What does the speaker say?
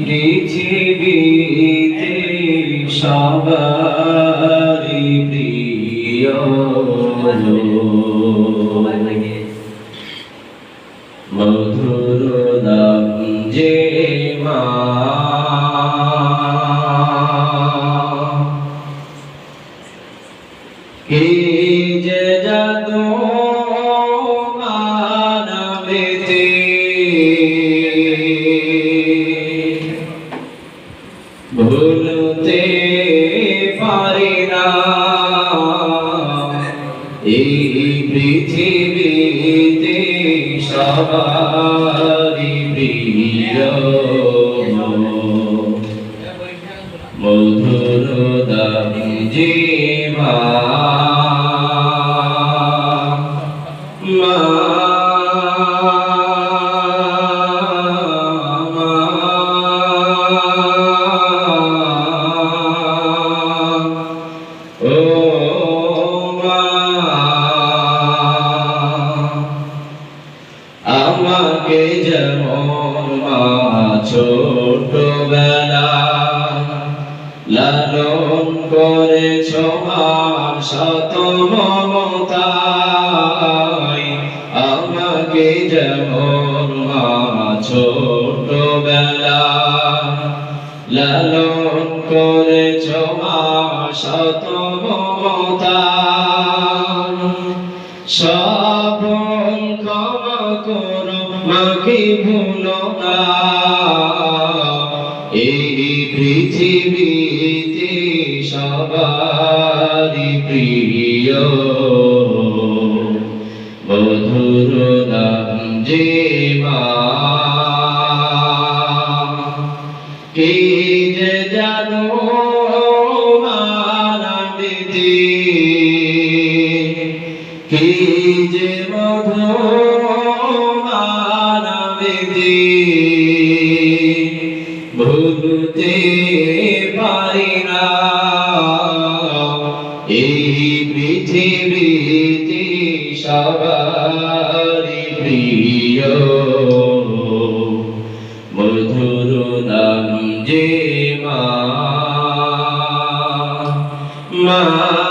পৃথিবীতে সবারি প্রিয় মধুর নাম যে মা কে যে জাদু ভুলতে পারি না। এই পৃথিবীতে সবারি প্রিয় মধুর দাম যে মা আমাকে যেমন মা ছোটবেলা লালন করেছ মা শত মমতায় আমাকে যেমন মা ছোটবেলা লালন করেছ মা শত মমতায় সব ক্ষমা করো, মাকে ভুলো না। এই পৃথিবীতে সবারি প্রিয়। মধুর কে যে জানো মানবিতে কে যে মধু মানবিতে ভুলতে পারি না। এই পৃথিবীতে সবারি প্রিয়। الله